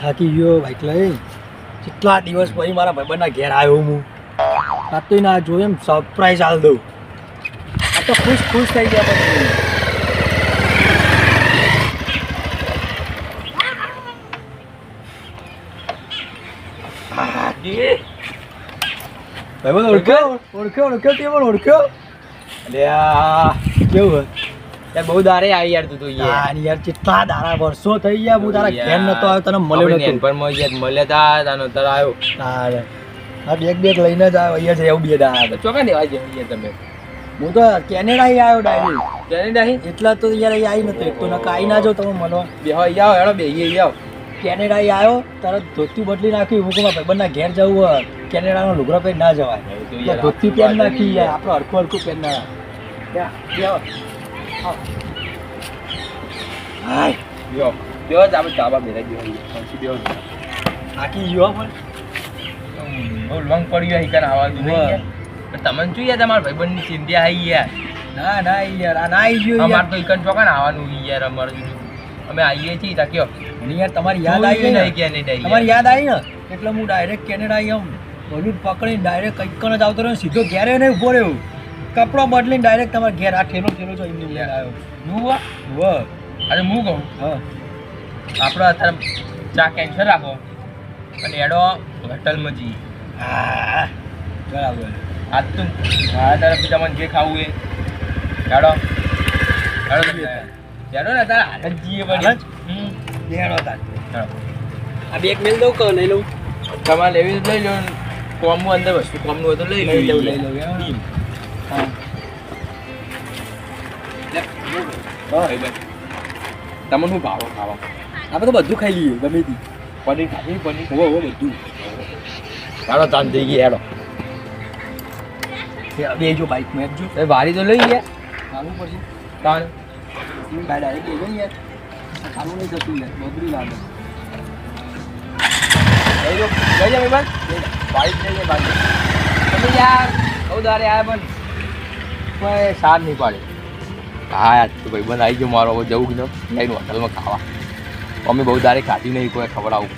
થાકી ગયો બાઈક લઈ કેટલા દિવસ પછી મારા ભાઈબંધના ઘેર આવ્યો હું. આ તો ના જોયું એમ સરપ્રાઈઝ આલ દઉં. આ તો ખુશ ખુશ થઈ ગયા પછી. ભાઈબંધ ઓળખ્યો? ઓળખ્યો ઓળખ્યો તે પણ ઓળખ્યો? આ કેવું યાર બહુ દારે આવી યાર તું તો યાર યાર કેટલા દારા વર્ષો થઈ ગયા હું તારા ઘેર નતો આવ્યો તને મળ્યો નતો. પણ માં યાર મળ્યા તા તાનો તર આવ્યો. તારે આ બેગ બેગ લઈને જ આવ્યો અહીંયા છે એવું બે દારા. તો ચોકા દેવા જેવું યાર તમે? હું તો કેનેડા આવ્યો ડાયરી કેનેડા હી એટલા તો યાર અહીં આવી નતો. એક તો નકા આવી ના જો તમે મળવા. બે હોય આવો હેડો બે અહીં આવો. કેનેડા અહીં આવ્યો તરત ધોતી બદલી નાખી હું કહું ભાઈબંધના ઘેર જવું હોય. કેનેડાનો લુગડો પહેરી ના જવાય. ધોતી પહેરી નાખી યાર આપણો હરખું હરખું પહેરી ના ચાબા બેરા ગયો પછી બેવો થાકી ગયો પણ બહુ લોંગ પડ્યો હી કન તમને શું યાર તમારા ભાઈબંધની ચિંતા આવી યાર ના ના યાર આ ના આવી ગયો અમાર તો ઇકન ચોકા ને આવવાનું યાર અમારે અમે આવીએ છીએ તા કયો યાર તમારી યાદ આવી ને? કેનેડા તમારી યાદ આવી ને એટલે હું ડાયરેક્ટ કેનેડા આમ બોલું પકડીને ડાયરેક્ટ કંઈક જ આવતો રહ્યો સીધો ઘેરે નહીં ઊભો રહ્યો કપડો બદલીને ડાયરેક્ટ તમારે ઘેર આ ઠેલો ઠેલો છો એમની ઘેર આવ્યો. નું વ. અરે હું કહું? હા. આપણે અત્યારે ચા કેન્સર રાખો. અને એડો હોટલમાં જઈએ. હા. બરાબર. આજ તો મારા તરફથી મને જે ખાવું એ. હેડો. હેડો તમે. હેડો ને તારા હાલ જીએ જઈએ? હમ. લેણો તાર. આ એક મેલ દઉં કહો લઈ લઉં? તમારે લેવી લઈ લો કોમનું અંદર વસ્તુ કોમનું હોય તો લઈ લઈ લઉં લઈ લઉં તમને શું ભાવો ખાવા? આપણે તો બધું ખાઈ લઈએ ગમે તે. પનીર ખાઈ પનીર. હોવો હોવો બધું. હેડો તાન થઈ ગઈ હેડો. બે જો બાઈક મેં જો. એ વારી તો લઈ ગયા ચાલવું પડશે. તાન. ગાડી ડાયરેક્ટ લઈ જઈએ ચાલુ નહીં થતું યાર. બગડી લાગે. લઈ લો. લઈ જા ભાઈબંધ બાઈક લઈ જાય બાઈક યાર બહુ દારે આયા પણ. સાર નહીં પાડે. હા તો ભાઈબંધ આવી ગયો મારો, હવે જવું કે લઈને હોટલમાં ખાવા. અમે બહુ દારે ખાધી નહીં, કોઈ ખવડાવું.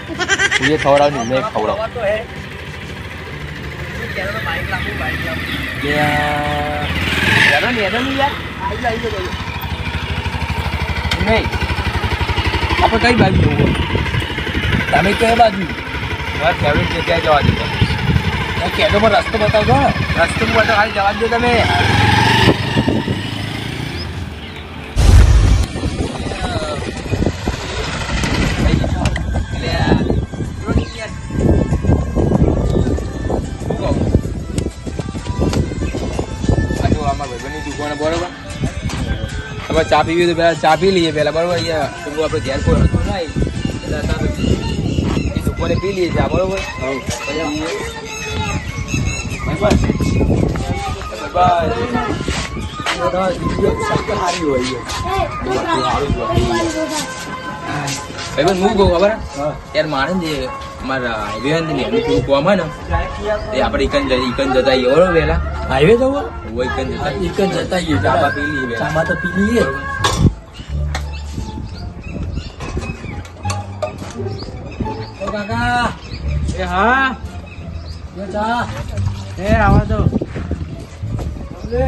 તું એ ખવડાવ ને મેં ખવડાવ. નહીં. આપણે કઈ બાજુ જવું? તમે કઈ બાજુ? મારા ફેવરેટ જગ્યાએ જવા દે કેદો પણ રસ્તો બતાવજો રસ્તો બતાવો ખાલી જવા દો તમે. તમે ચા પીવી તો પહેલાં ચા પી લઈએ પહેલાં બરોબર અહીંયા તો આપણે ઘેર કોઈ હતું નહીં એટલે દુકાને પી લઈએ ચા બરોબર સારી હોય છે. ભાઈ હું કહું ખબર હા યાર મારે વિવેન ને એનું થોડું કોમ ને એ આપણે ઇકન ઇકન જતા આવીએ બરોબર વહેલા હાઈવે જવું હું ઇકન જતા ઇકન એક જતા આવીએ ચાબા પી લઈએ ચાબા તો પી લઈએ. ઓ કાકા. એ હા. ચા. એ આવા તો લે.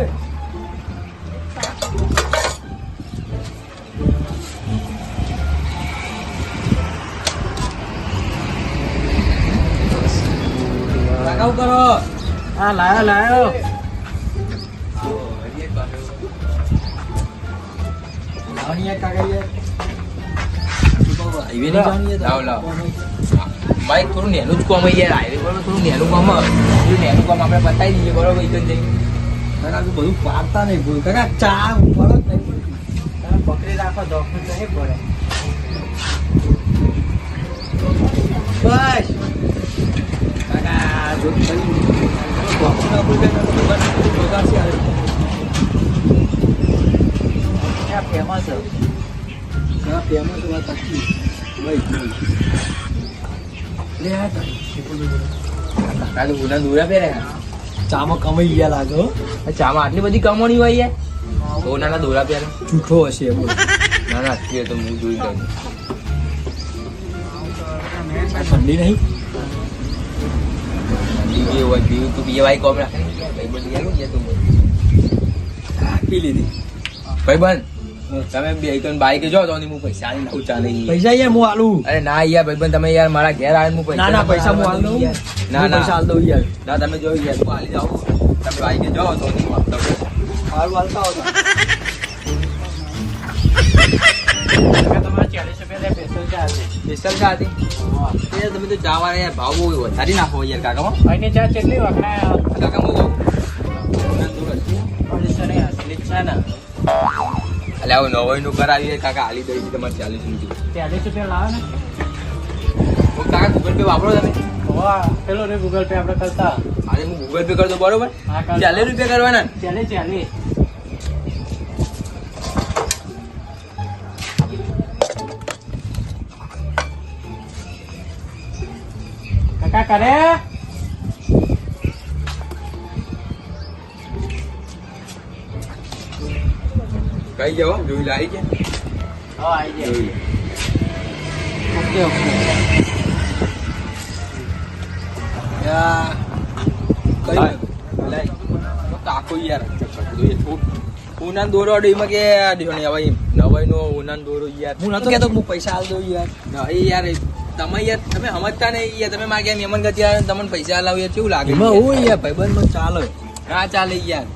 શું કરો. હા લાયો લાયો. મારે થોડું નેનું જ કોમ યાર. હાઈવે બરોબર થોડું નેનું કામ. થોડું નેનું કામ આપણે બતાવી દઈએ બરોબર? ઇકન જઈ કાકા તું બધું પાડતા નહીં ભૂલ. કાકા ચા ઉપર જ નહીં. તમે પકડી રાખો દોખું નહીં પડે બસ કાકા જો ભાઈ દોખું ના બોલે તો ભગવાન કેટલું બગાડશે હવે. ક્યાં ફેમસ સાચી ભાઈ લે આ ઉના દૂરા પહેરે ચામાં કમાઈ ગયા લાગો ચામાં આટલી બધી કમાણી હોય યાર. બહુ દોરા પહેરે જૂઠો હશે બોલ ના ના અત્યારે તો હું જોઈ લઉં. ઠંડી નહીં? બી હોય બીજું તું બી ભાઈ કોમ રાખે ભાઈ બંધ ગયા તું પી લીધી. ભાઈ બંધ. તમે બે એકન બાઈક જો તો હું પૈસા આલી નાખું ચાલે પૈસા યાર હું આલું. અરે ના યાર ભાઈ બંધ તમે યાર મારા ઘેર આવીને હું પૈસા ના ના પૈસા હું આલ દઉં. ના ના પૈસા આલ દઉં યાર. ના તમે જો યાર હું આલી જાઉં તમે બાઈકે જાઓ તો હું આપતો સારું હાલતા હોતા. સ્પેશિયલ ચા હતી? યાર તમે તો ચા વાળા યાર ભાવ બહુ વધારી નાખો યાર કાકા હો. કાકા હું કહું અલે આવું નવાઈનું કરાવીએ કાકા હાલી દઈ છે તમારે ચાલીસ રૂપિયા. હું કાકા ગૂગલ પે વાપરો તમે? ગૂગલ પે આપણે કરતા. આજે હું ગૂગલ પે કરતો બરોબર? ચાલીસ રૂપિયા કરવાના ને? ચાલે ચાલે કાકા કરે? કઈ જાઓ જોઈ લે આવી આવી ગયા. જોઈ લે. Okay okay. કાકો યાર. જોઈએ ખૂબ ઉનાન દોરો અડે એમાં કે દેખો ને હવે નવાઈ નો ઉનાન દોરો યાર. હું નતો કહેતો કે હું પૈસા આલ દઉં યાર. નહીં યાર તમે યાર તમે સમજતા નહીં યાર. તમે માગે મહેમાન ગતિ આવે ને તમને પૈસા લાવ યાર. કેવું લાગે? હું યાર ભાઈબંધ ચાલે ના ચાલે યાર.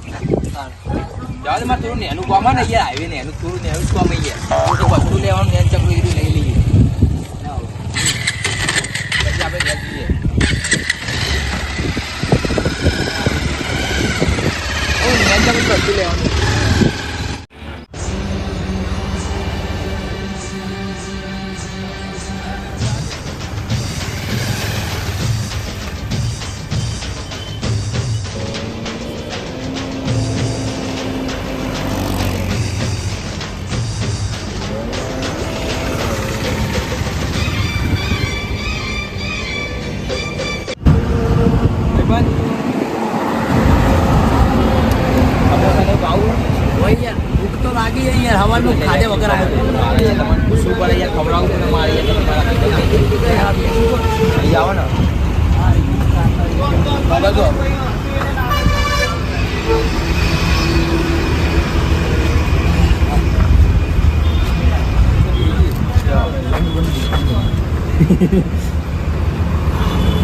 જાવ થોડું નેનું કામ આવે ને યાર હાઈવે નેનું થોડું નેનું કામ આવે યાર. તો વસ્તુ લેવાનું નેન ચકડું એટલું લઈ લઈએ. પછી આપણે ઘેર જઈએ. નેન ચકડું વસ્તુ લેવાનું. હવાનું ખાધે વગર આવ્યો શું પડે યાર ખવડાવું તમે મારા અહીં આવો ને તો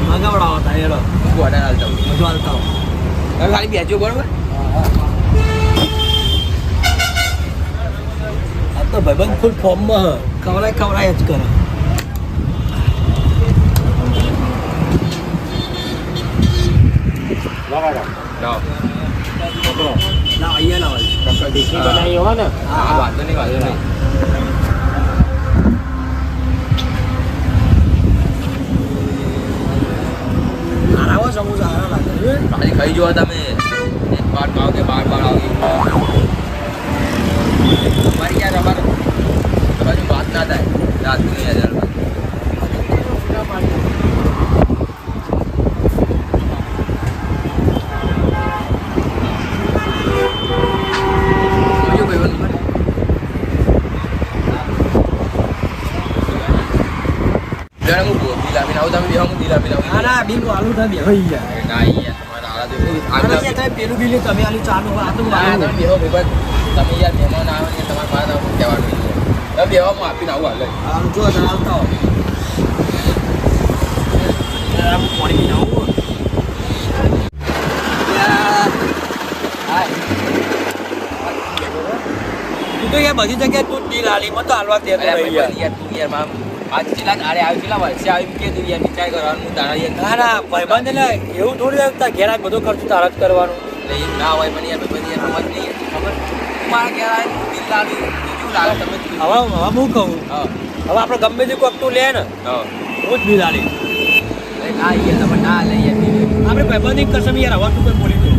મગાવડાવો તા યાર હું. મજો હાલતા ખાલી બેચ્યું બરોબર તો ભાઈબંધ ફૂલ ફોર્મમાં હ. કવરાય ખવડાય જ કરે. ના અહીંયા ના હોય બનાવી હોય ને? હા, હા, વાંધો નહીં વાંધો નહીં સારા હોય સમોસા સારા લાગે છે. ખાલી ખાઈ જુઓ તમે એક બાર ખાઓ કે બાર બાર આવી અમારી યાર અમારે તમારી વાત ના થાય રાતની યાર જોજો ભાઈબંધ મને. જરા હું ગોતી લાવીને આવું તમે બેહો હું દિલાવી લાવું ના ના બિલ આલુ થાય બેહો. યાર. ના યાર તમારા આલા એવું આના થાય? પેલું બિલ તમે આલુ ચાલુ આ તો ના, તમે બેહો ભાઈ તમે યાર મહેમાન આવે ને તમારે પાસે આવું કહેવાનું. તમે બેહો, હું આપીને આવું હાલે. આમ જો આવતા હો. આમ પાણી પીને આવું. તું તો યાર બધી જગ્યાએ તું દિલ આલી મને તો હાલવા દે યાર. તું યાર મામ- આજ કેટલા દાડે આવ્યો, કેટલા વર્ષે આવ્યો કે તું યાર વિચાર કરવાનું, હું તારા યાર ના ના ભાઈબંધ એટલે એવું થોડી તારા ઘેર બધો ખર્ચ તારા જ કરવાનો. એટલે ના હોય મને યાર ભાઈબંધ યાર સમજ નહીં. ખબર? મારા ઘેર આવીને બિલ લાવી કેવું લાગે તમે હવે હવે હું કહું? હવે આપણે ગમે તે કોઈ તું લે ને હું જ બિલ આલી ના યાર તમે ના યાર. આપણે ભાઈબંધ એક યાર હવે તું કોઈ બોલી દો.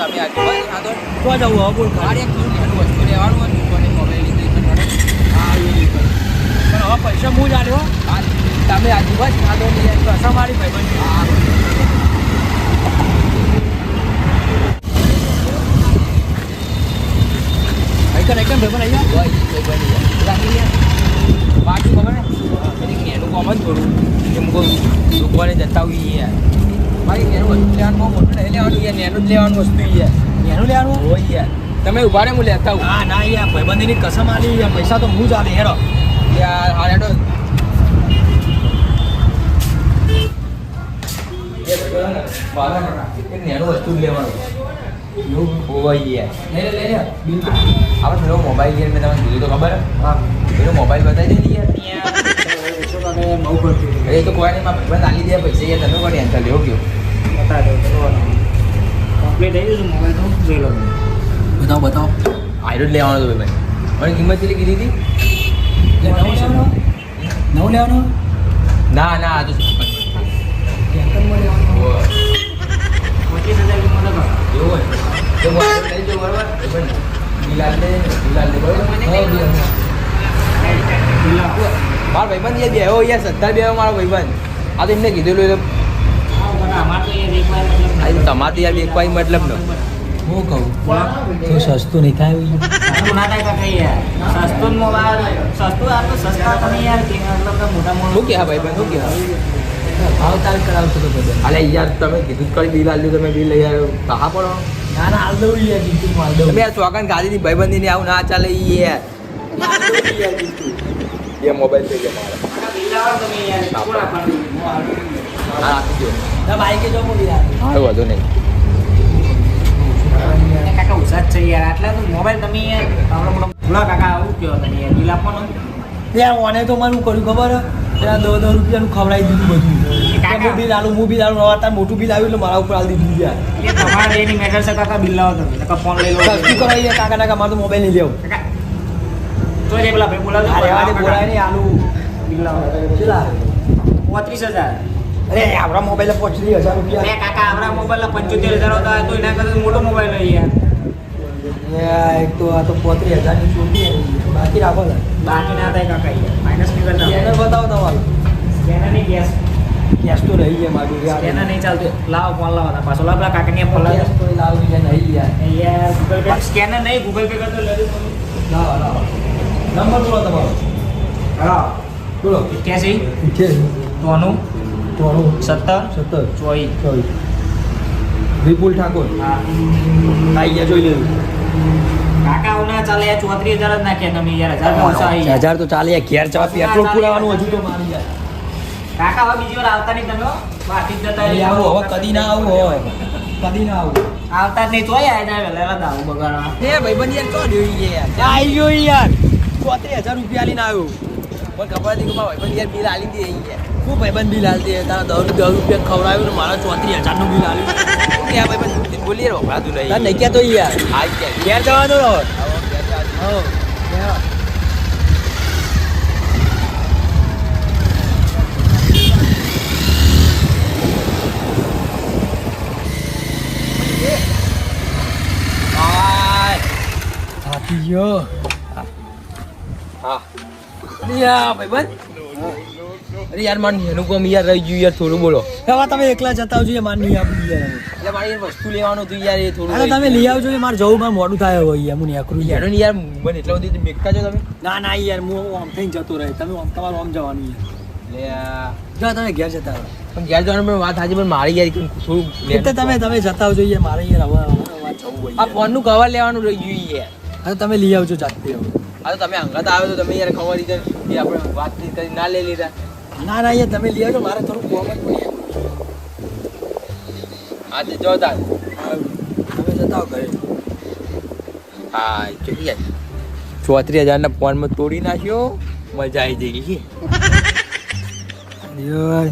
તમે આજે તો તો જવું હવે બોલ મારે એક વસ્તુ લેવાનું હોય ને, કોને મોબાઈલ લીધી છે મને. હા, એ લીધું. પણ હવે પૈસા હું જ આલ્યો. હા, તમે આજે બસ આ તો યાર મારી હા ભાઈ જતા હોઈએ મારી એનું વસ્તુ લેવાનું બહુ મોટું નહીં લેવાનું યાર એનું જ લેવાનું વસ્તુ યાર. એનું લેવાનું? હોય યાર. તમે ઊભા રે હું લેતા આવું ના ના યાર ભાઈબંધીની કસમ આલી પૈસા તો હું જ આલી હેરો યાર હા હેડો નેનું વસ્તુ જ લેવાનું. એવું હોય ગયા. લઈ લે લઈ આપણે પેલો મોબાઈલ યાર મેં તમને કીધું તો ખબર? પેલો મોબાઈલ બતાવી દે યાર. એ તો કોઈ નહીં ભાઈબંધ આલી દે પૈસા યાર. તમે કોણ યાર લેવો ગયો કમ્પ્લીટ થઈ જશે મોબાઈલ તો. જોઈ લો. બતાવો બતાવો. આયરો જ લેવાનો હતો ભાઈ. મને કિંમત કેટલી કીધી હતી? નવું લેવાનું નવું લેવાનું ના ના આ તો. મારો ભાઈબંધ યાર બેહો યાર સત્તા બેહો મારો ભાઈબંધ. આ તો એમને કીધેલું તમારે યાર એક મતલબ નો. હું કહું? તો સસ્તું નહીં થાય એવું સસ્તું ના થાય કાકા યાર સસ્તું મોબાઈલ સસ્તું આ તો સસ્તા તમે યાર કે મતલબ કે મોટા મોટા શું કહેવા ભાઈ શું કહેવા ભાવ તાલ કરાવતો તો બધો. અલે યાર તમે કીધું જ કરી બિલ આલ્યું તમે બિલ આવ્યો. કહા પડો? ના ના હાલ દઉં યાર જીતું માલ દઉં. તમે ચોકન ગાડી ની ભાઈબંધી આવું ના ચાલે ઈ યાર. એ મોબાઈલ થઈ ગયો મારો. બિલ આવો તમે યાર કોણ આપવાનું? હા આપી. દો ના બાઈકે જો મોડી સારું વાંધો નહીં. એ કાકા જ છે યાર. આટલા તો મોબાઈલ તમે આવડો મોટો ભૂલા કાકા આવું કયો તમે યાર બિલ આપવાનો ત્યાં ઓને તો મને કર્યું ખબર? ત્યાં દસ દસ રૂપિયાનું ખવડાવી દીધું બધું. કે હું બિલ આલું હું બિલ આલું નવા તાર મોટું બિલ આવ્યું એટલે મારા ઉપર આલી દીધું યાર. તમારે એની મેટર છે કાકા બિલ લાવો તમે. કાકા ફોન લઈ લો. સસ્તું કરાવી કાકા નાકા મારે તો મોબાઈલ નહીં લેવું. તો જે પેલા ભાઈ બોલાવજો અરે વાડે બોલાય નહીં આલુ. બિલ લાવો. કેટલા? પોત્રીસ હજાર. અરે આપણા મોબાઈલ પહોંચી હજાર રૂપિયા કાકા આપણા મોબાઈલ પંચોતેર હજાર હતા તો એના કરતા મોટો મોબાઈલ યાર, એક તો આ તો પોત્રીસ હજારની ચોટી બાકી રાખો ને. બાકી ના થાય કાકા યાર માઇનસની સ્કેનર બતાવો તમારું. સ્કેનર નહીં ગેસ ગેસ તો રહી ગયા મારું સ્કેનર નહીં ચાલતું. લાવો ફોન લાવો પાછો. લાવ કાકા ને ફોન લાવો કેશ તો લાવી ગયા. નહીં યાર યાર ગૂગલ પે સ્કેનર નહીં ગૂગલ પે કરતો લઈ લાવો લાવો. નંબર બોલો તમારો. હા. બોલો. એક્યાસી. છે ત્રાણું ચોરું સત્તર. સત્તર. ચોવીસ. ચોવીસ. વિપુલ ઠાકોર. હા. આવી ગયા જોઈ લેવું કાકા ઉના ચાલે ચોત્રીસ હજાર જ નાખ્યા તમે યાર હજાર તો ઓછા હજાર તો ચાલે ઘેર જવા પેટ્રોલ પુરાવાનું હજુ તો મારી જાય કાકા હવે બીજી વાર આવતા નહીં તમે. જતા હવે કદી ના આવું હોય. કદી ના આવું. આવતા નહીં આવું બગાડવા. એ યાર તો દેવી યાર? ગયો યાર. ચોત્રીસ હજાર રૂપિયા લઈને આવ્યો. મને ખબર હતી કે યાર બિલ આલી દે યાર શું ભાઈબંધ બિલ હાલતી તારા દસ દસ રૂપિયા ખવડાવ્યું ને મારા ચોત્રીસ હજારનું બિલ આવ્યું કે આ ભાઈબંધ બોલી યાર વપરાતું તાર નહીં નહીં ક્યાં તો યાર આ ગયા ઘેર જવાનો રહો આવો, ઘેર જાઓ. અરે યાર માર નેનું એનું યાર રહી ગયું યાર થોડું બોલો. હવે તમે એકલા જતા આવજો યાર માર નહીં આપી યાર. એટલે મારે યાર વસ્તુ લેવાનું હતું યાર એ થોડું અરે તમે લઈ આવજો મારે જવું મારે મોડું થાય હોય યાર હું નેકરું યાર. યાર યાર મને એટલા બધી મેકતા છો તમે. ના ના યાર હું આમ થઈને જતો રહે. તમે આમ તમારું આમ જવાનું યાર. જો તમે ઘેર જતા રહો. પણ ઘેર જવાનું પણ વાત સાચી પણ મારી યાર થોડું એટલે તમે તમે જતા આવજો યાર મારે યાર હવે હવે જવું હોય આ ફોનનું કવર લેવાનું રહી ગયું યાર. હા તમે લઈ આવજો જાતે હવે. તો તમે અંગત આવ્યો તો તમે યાર ખબર રીતે આપણે વાત કરી ના લઈ લીધા. ના ના અહીંયા તમે લઈ આવજો મારે થોડું કોમ જ પડી આજે જો તાર. તમે જતા આવો ઘરે. હા કેટલી ચોત્રીસ હજારના ફોનમાં તોડી નાખ્યો મજા આવી જઈ યાર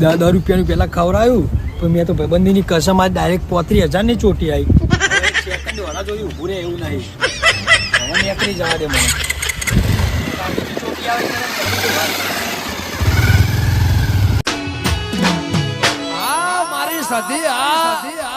દસ દસ રૂપિયાનું પહેલાં ખવડાયું પણ મેં તો ભાઈબંધીની કસમ આજ ડાયરેક્ટ પોત્રીસ હજારની ચોટી આવી. સેકન્ડ વાળા જોયું ઊભું રહે એવું નહીં. હવે નીકળી જવા દે મને. ચોટી આવે સધી આ